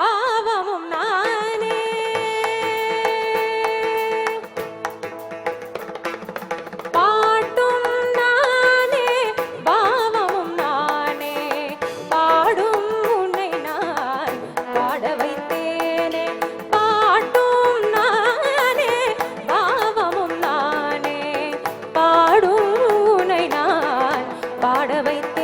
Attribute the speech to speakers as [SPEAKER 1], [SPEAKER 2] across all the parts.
[SPEAKER 1] பாவமும் நானே. பாட்டும் நானே பாவமும் நானே. பாடும் உன்னை நான் பாட வைத்தேனே. பாட்டும் நானே பாவமும் நானே. பாடும் உன்னை நான் பாட வைத்தேன்.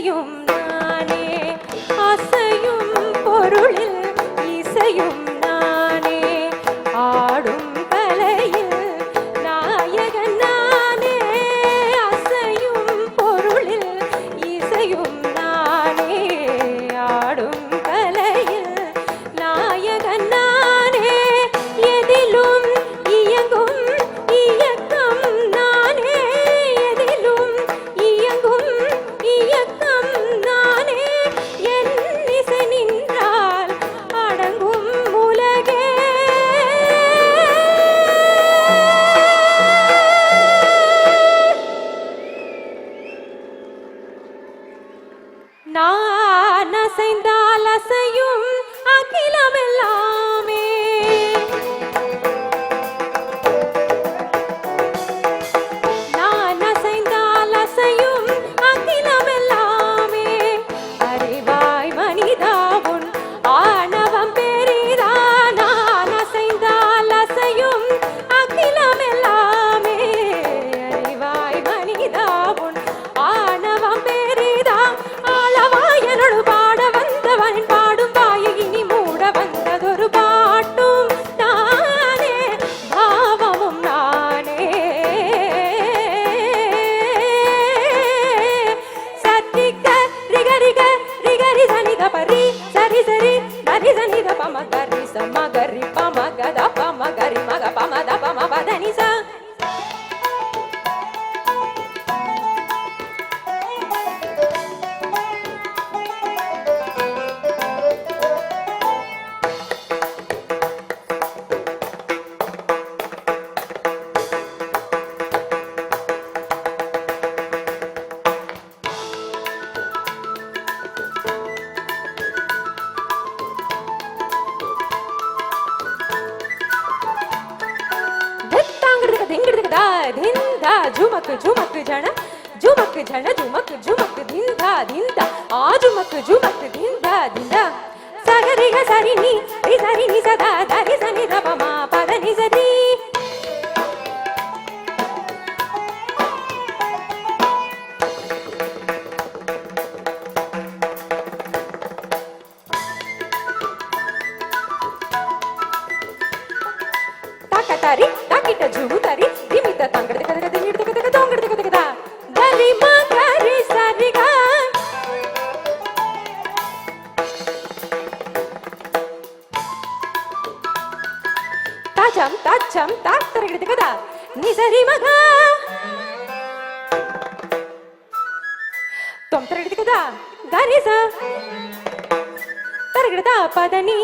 [SPEAKER 1] இசையும் நானே அசையும் பொருளில் இசையும் ధిందా ఝుమక్ ఝుమక్ జణ ఝుమక్ జణ ఝుమక్ ఝుమక్ ధిందా ధిందా ఆ ఝుమక్ ఝుమక్ ధిందా ధిందా సగరిగ సరిని సరిని సదా దరి கரிசா தரகடதா பதனி.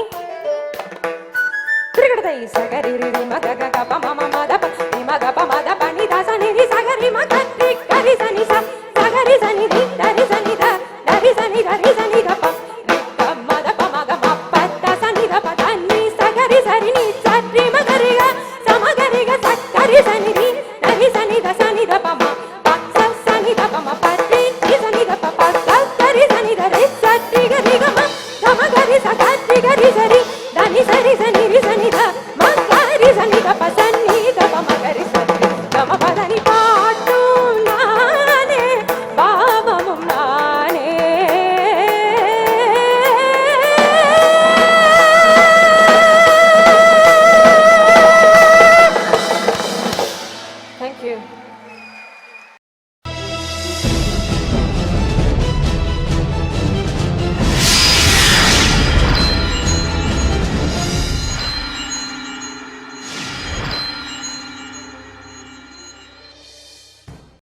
[SPEAKER 1] திரகடதை சகரி ரிரி மக கக பம மம